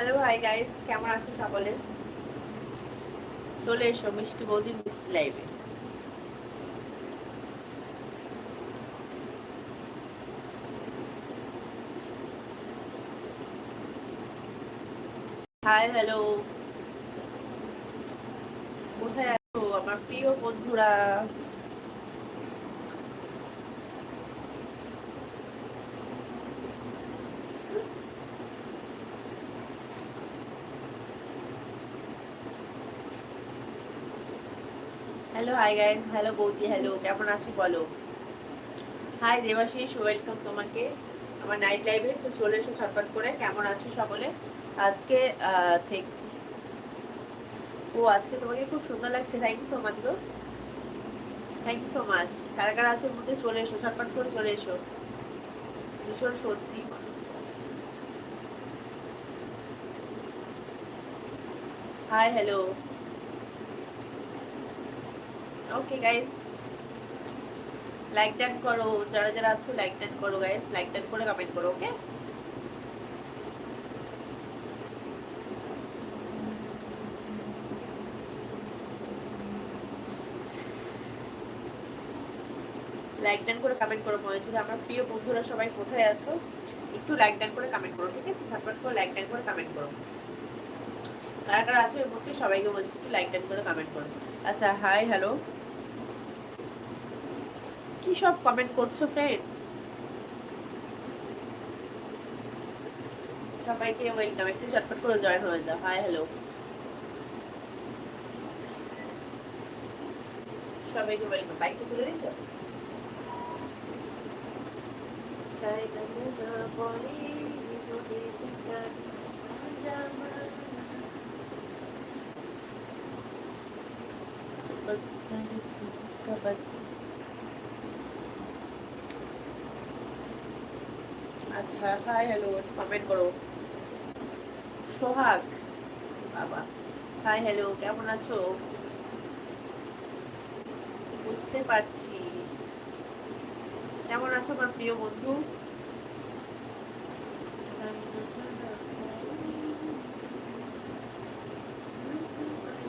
Hello hi guys কেমন আছো সকলে? চলে এসো মিষ্টি বৌদি মিষ্টি লাইভে হাই হ্যালো কোথায় আছো? আমার প্রিয় বন্ধুরা। হ্যালো হাই গাইস হ্যালো বৌদি হ্যালো কেমন আছো বলো? হাই দেবাশিস. ওয়েলকাম তোমাকে আমার নাইট লাইভে তো চলে এসো ছটফট করে। কেমন আছো সকলে? আজকে থেকে ও, আজকে তোমাকে খুব সুন্দর লাগছে। থ্যাংক ইউ সো মাচ গো। থ্যাংক ইউ সো মাচ কারা কারা আছে মধ্যে চলে এসো। ছটফট করে চলে এসো। ভীষণ সত্যি। Hi hello okay guys like done করো, যারা যারা আছো লাইক ডান করো গাইস লাইক ডান করে কমেন্ট করো ওকে লাইক ডান করে কমেন্ট করো ময়ূর আমার প্রিয় বন্ধুরা সবাই কোথায় আছো? একটু লাইক ডান করে কমেন্ট করো, ঠিক আছে? ঝটপট করে লাইক ডান করে কমেন্ট করো। কারা কারা আছো এর মধ্যে সবাইকে বলছি, একটু লাইক ডান করে কমেন্ট করো। আচ্ছা হাই হ্যালো কি সব কমেন্ট করছ ফ্রেন্ড সবাইকে ওয়েলকাম একটু ঝটপট করে জয়েন হয়ে হাই হ্যালো সবাইকে ওয়েলকাম তুলে দিয়েছ? চাই কাছে না বলি বলি ঠিকানা জামা আচ্ছা হাই হ্যালো কমেন্ট করো। সোহাগ, বাবা হাই হ্যালো কেমন আছো? বুঝতে পারছি। কেমন আছো আমার প্রিয় বন্ধু?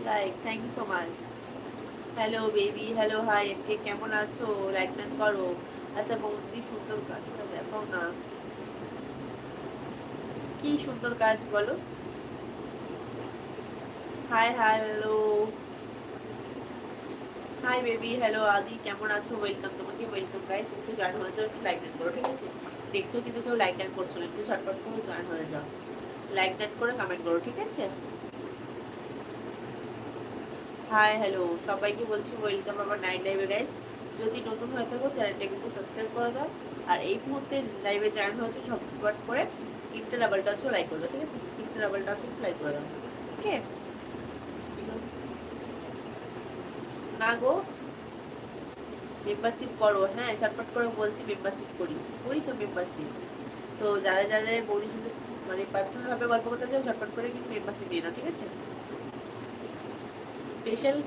Like thank you so much hello baby hello hi এমকে কেমন আছো? লাইক ডান করো। আচ্ছা বৌদি, সুন্দর কাজটা দেখাও না। কি সুন্দর কাজ বলো। Hi hello hi baby hello Adi. কেমন আছো? ওয়েলকাম তোমাকে ওয়েলকাম গাইস একটু জয়েন হয়ে যাও একটু লাইক ডান করো, ঠিক আছে? দেখছ কিন্তু কেউ লাইক ডান করছ একটু ঝটপট করে জয়েন হয়ে যাও। লাইক ডান করে কমেন্ট করো, ঠিক আছে? হাই হ্যালো সবাইকে বলছি ওয়েলকাম আমার নাইট লাইভে গাইস যদি নতুন হয়ে থাকো চ্যানেলটাকে একটু সাবস্ক্রাইব করে দাও। আর এই মুহূর্তে লাইভে জয়েন হয়েছে, ঝটপট করে স্ক্রিনটা ডাবল টাচও লাইক করে দাও ঠিক আছে? স্ক্রিনটা ডাবল টাচও লাইক করে দাও। ওকে না গো মেম্বারশিপ করো হ্যাঁ ঝটপট করে বলছি মেম্বারশিপ করি করি তো মেম্বারশিপ তো যারা যারা বৌদির সাথে মানে পার্সোনালভাবে গল্প করতে চাও, ঝটপট করে কিন্তু মেম্বারশিপ নিয়ে নাও, ঠিক আছে? স্পেশাল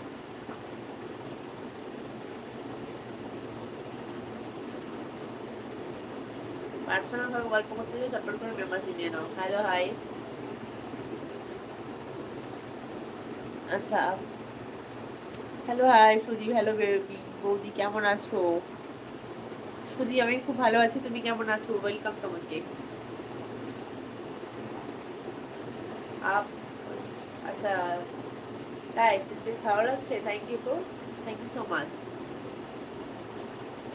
পার্সোনাল ভাবে গল্প করতে চাও ঝটপট করে মেম্বারশিপ নিয়ে নাও। হ্যালো হাই আচ্ছা। Hello hi Sudip. Hello baby বৌদি, কেমন আছো? সুদী আমি খুব ভালো আছি। তুমি কেমন আছো? ওয়েলকাম তোমাকে। আপ আচ্ছা তাই বেশ ভালো লাগছে? থ্যাংক ইউ তো থ্যাংক ইউ সো মাচ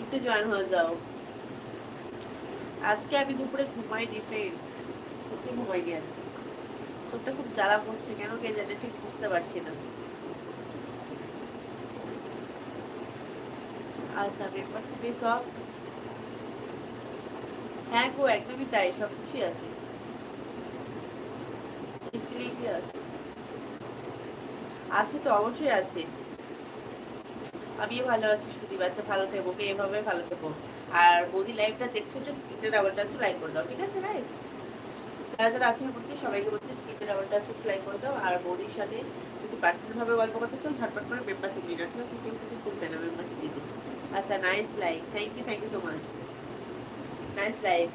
একটু জয়েন হয়ে যাও। আজকে আমি দুপুরে ঘুমাইনি ফ্রেন্ডস সত্যি ঘুমাইনি আজকে। চোখটা খুব জ্বালা পড়ছে কেন কে জানে ঠিক বুঝতে পারছি না। আচ্ছা মেম্বারশিপে সব হ্যাঁ গো, একদমই তাই, সব কিছুই আছে। আছে তো, অবশ্যই আছে। আমিও ভালো আছি সুদীপ আচ্ছা ভালো থেকো ওকে এভাবে ভালো থেকো। আর বৌদি লাইভটা দেখছ যে স্ক্রিনে ডাবল টাচ লাইক করে দাও, ঠিক আছে গাইস যারা যারা আছেন প্রতি সবাইকে বলছি স্ক্রিনে ডাবল একটু লাইক করে দাও। আর বৌদির সাথে যদি পার্সোনাল ভাবে গল্প করতে চাও, ঝটপট করে মেম্বারশিপ নিয়ে ঠিক আছে? কিন্তু খুলবে না মেম্বারশিপ দিতে আচ্ছা nice like thank you thank you so much nice like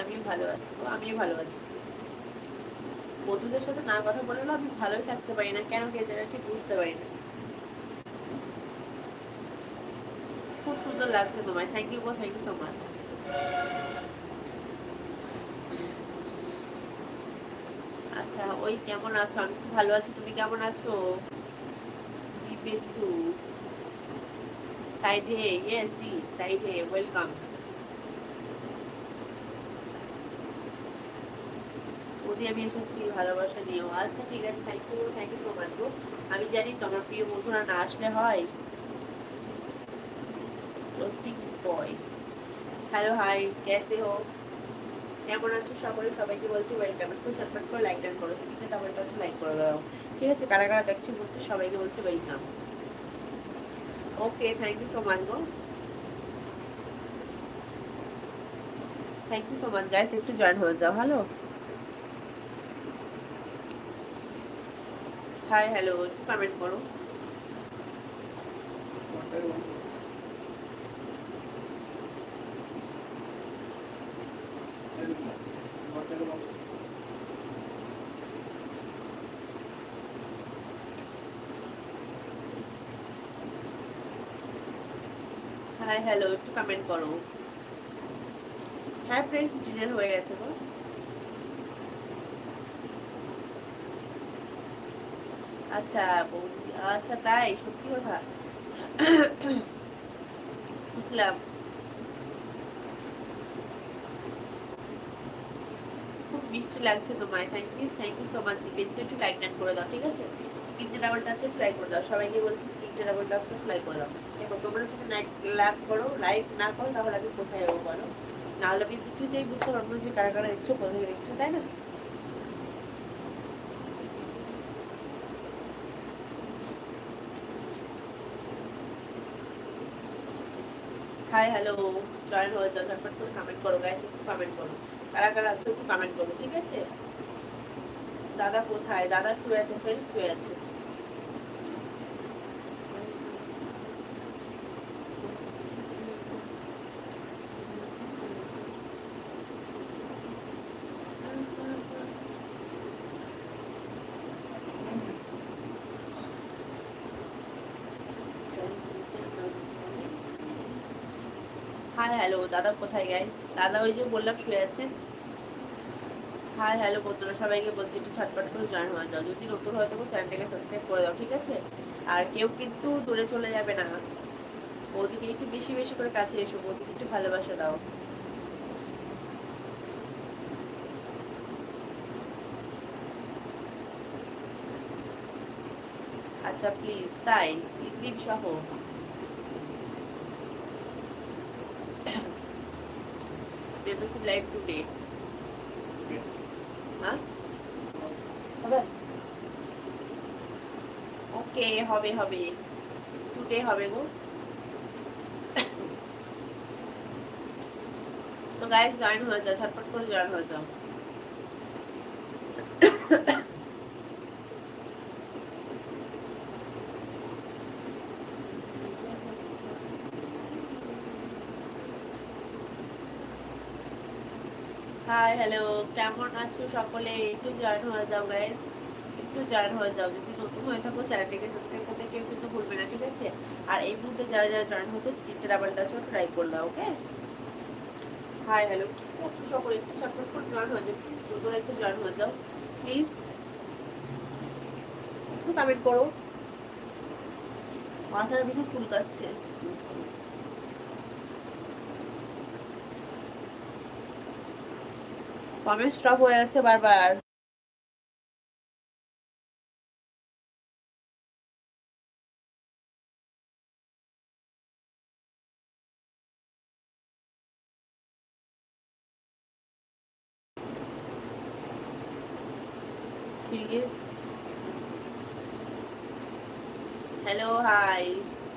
আমিও ভালো আছি গো, আমিও ভালো আছি। বন্ধুদের সাথে না কথা বললেও আমি ভালোই থাকতে পারি না। কেন কে জানে, ঠিক বুঝতে পারি না। খুব সুন্দর লাগছে তোমায়। Thank you thank you so much আচ্ছা ওই কেমন আছো? আমি খুব ভালো আছি। তুমি কেমন আছো? সাইডে ইয়েস সাইডে ওয়েলকাম ওদি, আমি এসেছি ভালোবাসা নিয়েও। আচ্ছা ঠিক আছে thank you thank you so much গো আমি জানি তোমার প্রিয় বন্ধুরা না আসলে হয়। রোস্টিং বয় হ্যালো হাই কেসে হো কেমন আছো? সকলে সবাইকে বলছি ওয়েলকাম একটু ঝটপট করে লাইক টান করো স্ক্রিনে ডাবল টাচ লাইক করে দাও। ঠিক আছে? কারা কারা দেখছ বলতে সবাইকে বলছি welcome okay thank you so much go. Thank you so much guys একটু জয়েন হয়ে যাও হ্যালো হাই হ্যালো একটু কমেন্ট করো। হাই হ্যালো একটু কমেন্ট করো। হ্যাঁ ফ্রেন্ডস ডিনার হয়ে গেছে গো। আচ্ছা আচ্ছা তাই, সত্যি কথা। বুঝলাম। খুব মিষ্টি লাগছে তোমায়। Thank you thank you so much দিবেন একটু লাইক টান করে দাও, ঠিক আছে? স্ক্রিনটা ডাবল টাচে ফ্লাই করে দাও। সবাইকে বলছি স্ক্রিনটা ডাবল টাচ করে ফ্লাই করে দাও দেখো, তোমরা যদি লাইক করো লাইক না করো, তাহলে আমি কোথায় যাব বলো? নাহলে আমি কিছুতেই বুঝতে পারব যে কারা কারা দেখছ, কোথায় দেখছ, তাই না? হাই হ্যালো জয়েন হয়ে যাও, ঝটপট করে কমেন্ট করো গাইস একটু কমেন্ট করো। কারা কারা আছো একটু কমেন্ট করো, ঠিক আছে? দাদা কোথায়? দাদা শুয়ে আছে ফ্রেন্ড শুয়ে আছে। হাই হ্যালো দাদা কোথায় গাইস দাদা ওই যে বললাম, শুয়ে আছেন হাই হ্যালো বন্ধুরা, সবাইকে বলছি একটু ছটপট করে জয়েন হয়ে যাও যদি নতুন হয়ে থাকো চ্যানেলটাকে সাবস্ক্রাইব করে দাও, ঠিক আছে? আর কেউ কিন্তু দূরে চলে যাবে না। বৌদিকে একটু বেশি বেশি করে কাছে এসো, বৌদিকে একটু ভালোবাসা দাও। আচ্ছা প্লিজ তাই তিন সহ। Membership live today. হ্যাঁ হবে ওকে হবে হবে টুডে হবে গো তো গাইস জয়েন হয়ে যাও ঝটপট করে জয়েন হয়ে যাও হাই হ্যালো কেমন আছো সকলে? একটু জয়েন হয়ে যাও গাইস একটু জয়েন হয়ে যাও। যদি নতুন হয়ে থাকো চ্যানেলটিকে সাবস্ক্রাইব করতে কেউ কিন্তু ভুলবে না, ঠিক আছে? আর এই মুহূর্তে যারা যারা জয়েন হতে স্ক্রিনটা ডাবল টাচ ট্রাই করলাম ওকে হাই হ্যালো কি করছ সকলে? একটু ছটফট করে জয়েন হয়ে যাও প্লিজ নতুন একটু জয়েন হয়ে যাও প্লিজ একটু কমেন্ট করো। মাথাটা ভীষণ চুলকাচ্ছে। কমেন্ট স্টপ হয়ে যাচ্ছে বারবার হ্যালো হাই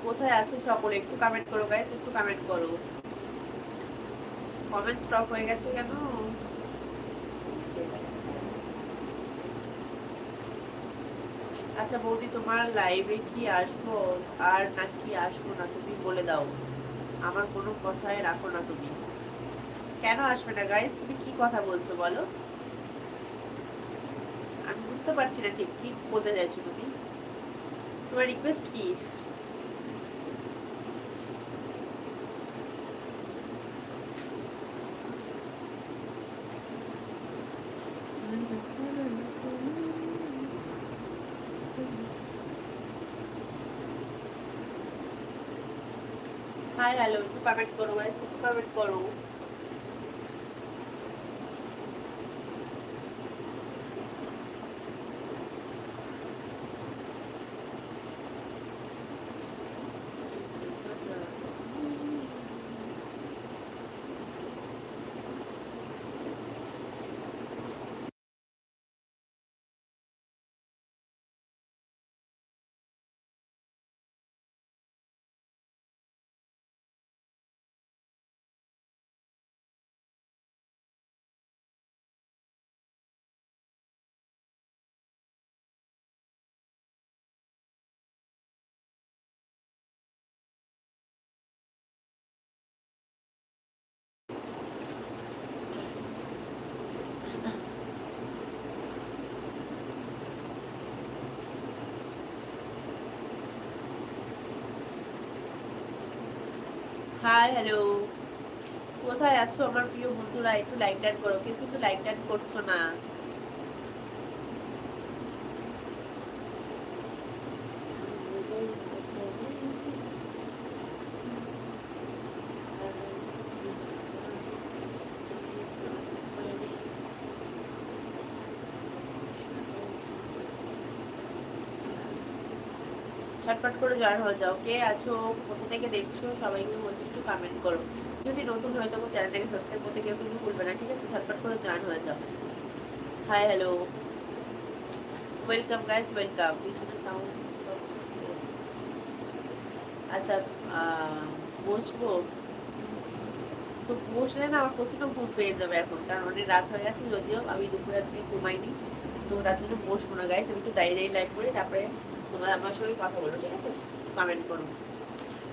কোথায় আছো সকলে? একটু কমেন্ট করো গাইস একটু কমেন্ট করো। কমেন্ট স্টপ হয়ে গেছে কেন? আচ্ছা বৌদি, তোমার লাইভে কি আসব? আর নাকি আসব না, তুমি বলে দাও। আমার কোনো কথায় রাখো না তুমি। কেন আসবে না গাইস তুমি কি কথা বলছো, বলো? আমি বুঝতে পারছি না ঠিক, কি বলতে চাইছো তুমি? তোমার রিকোয়েস্ট কি? হাই হ্যালো একটু কমেন্ট করো গাইস একটু কমেন্ট করো হাই হ্যালো কোথায় আছো আমার প্রিয় বন্ধুরা? একটু লাইক টাইট করো কিন্তু লাইক ডান করছ না। ঝটপট করে জয়েন হয়ে যাও। কে আছো, কোথা থেকে দেখছ সবাইকে বলছি একটু কমেন্ট করো। যদি নতুন হয় তখন চ্যানেলটাকে সাবস্ক্রাইব করতে কেউ কিন্তু ভুলবে না, ঠিক আছে? ঝটপট করে জয়েন হয়ে যাও। Hi hello welcome guys welcome পিছনে সাউন্ড আচ্ছা বসবো? তো বসলে না আমার প্রচণ্ড ঘুম পেয়ে যাবে এখন, কারণ অনেক রাত হয়ে গেছে, যদিও আমি দুপুরে আজকে ঘুমাইনি। তো তার জন্য বসবো না গাইজ আমি একটু দাঁড়িয়ে দাঁড়িয়ে লাইভ করি, তারপরে তোমরা আমার সঙ্গে কথা বলো, ঠিক আছে? কমেন্ট করো।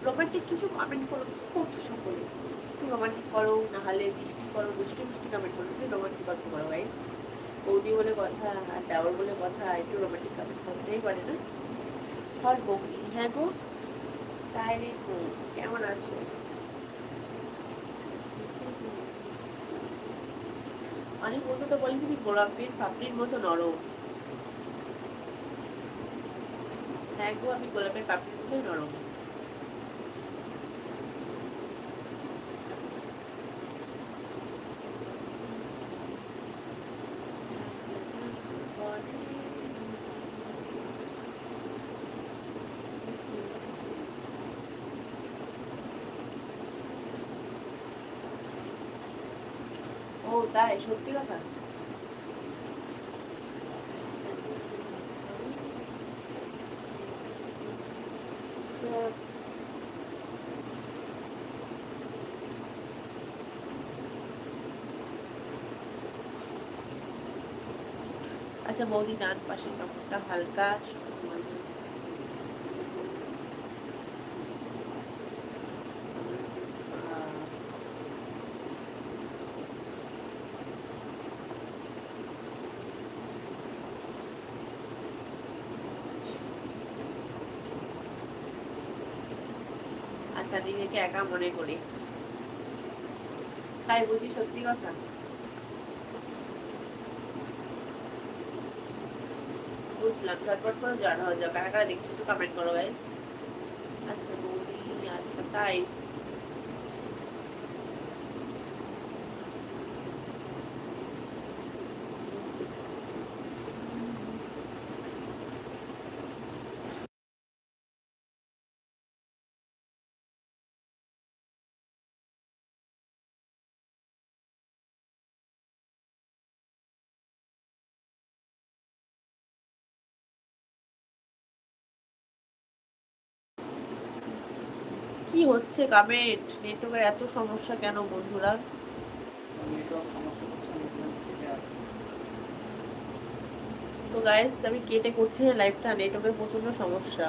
রোমান্টিক কিছু কমেন্ট করো কি করছ সকলে। একটু রোমান্টিক করো, না হলে বৃষ্টি করো, দুষ্টু মিষ্টি কমেন্ট করো একটু রোমান্টিক কথা করো গাইজ বৌদি বলে কথা, আর দেওয়ার বলে কথা, একটু রোমান্টিক কমেন্ট করতেই পারে না। হল বৌদি হ্যাঁ গো? গো কেমন আছো? অনেক বন্ধু তো বলেন তুমি গোলাপের পাপড়ির মতো নরম। হ্যাঁ গো আমি গোলাপের পাপড়ির মতোই নরম। ও তাই সত্যি কথা? আচ্ছা বৌদি, ডান পাশের কাপড়টা হালকা আচ্ছা নিজেকে একা মনে করি। তাই বুঝি সত্যি কথা? বুঝলাম ঝটপট করে জয়েন হয়ে যাও কারা কারা দেখছ একটু কমেন্ট করো গাইস আচ্ছা বৌদি আচ্ছা তাই। কি হচ্ছে? কমেন্ট নেটওয়ার্কের এত সমস্যা কেন বন্ধুরা? তো গাইস আমি কেটে করছি লাইভটা নেটওয়ার্কের প্রচণ্ড সমস্যা।